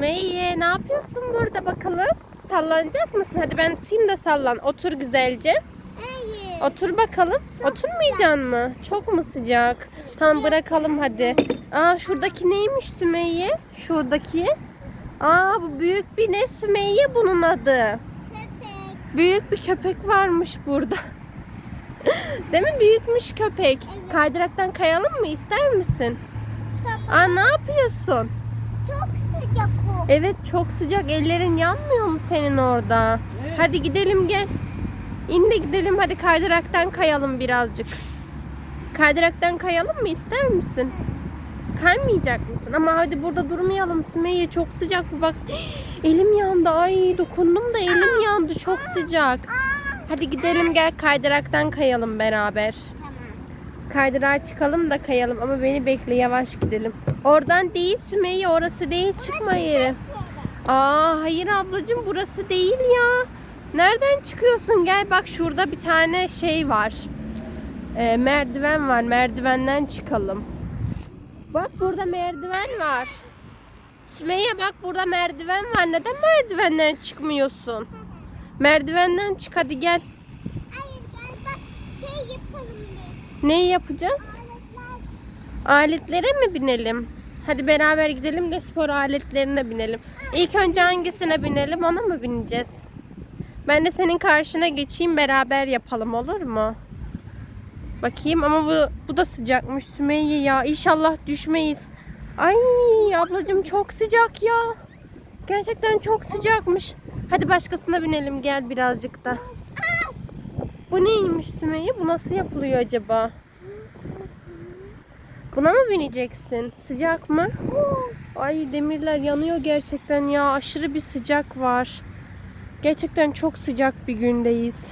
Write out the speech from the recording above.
Sümeyye ne yapıyorsun burada bakalım? Sallanacak mısın? Hadi ben tutayım da sallan. Otur güzelce. Hayır. Otur bakalım. Oturmayacaksın mı? Çok mu sıcak? Tamam bırakalım hadi. Aa şuradaki neymiş Sümeyye? Şuradaki. Aa bu büyük bir ne Sümeyye bunun adı. Köpek. Büyük bir köpek varmış burada. Değil mi? Büyükmüş köpek. Evet. Kaydıraktan kayalım mı? İster misin? Tamam. Aa ne yapıyorsun? Çok sıcak o. Evet çok sıcak. Ellerin yanmıyor mu senin orada? Hadi gidelim gel. İn de gidelim hadi kaydıraktan kayalım birazcık. Kaydıraktan kayalım mı ister misin? Kaymayacak mısın? Ama hadi burada durmayalım Sümeyye çok sıcak bu bak. Elim yandı ay dokundum da elim yandı çok sıcak. Hadi gidelim gel kaydıraktan kayalım beraber. Tamam. Kaydırağa çıkalım da kayalım ama beni bekle yavaş gidelim. Oradan değil Sümeyye orası değil çıkma yere. Aa hayır ablacığım burası değil ya. Nereden çıkıyorsun? Gel bak şurada bir tane şey var. Ee, merdiven var. Merdivenden çıkalım. Bak burada merdiven var. Sümeyye bak burada merdiven var. Neden merdivenden çıkmıyorsun? Merdivenden çık hadi gel. Hayır gel bak şey yapalım. Neyi yapacağız? Aletler. Aletlere mi binelim? Hadi beraber gidelim de spor aletlerine binelim. İlk önce hangisine binelim ona mı bineceğiz? Ben de senin karşına geçeyim beraber yapalım olur mu? Bakayım ama bu, bu da sıcakmış Sümeyye ya. İnşallah düşmeyiz. Ay ablacığım çok sıcak ya. Gerçekten çok sıcakmış. Hadi başkasına binelim gel birazcık da. Bu neymiş Sümeyye? Bu nasıl yapılıyor acaba? Buna mı bineceksin? Sıcak mı? Ay demirler yanıyor gerçekten ya. Aşırı bir sıcak var. Gerçekten çok sıcak bir gündeyiz.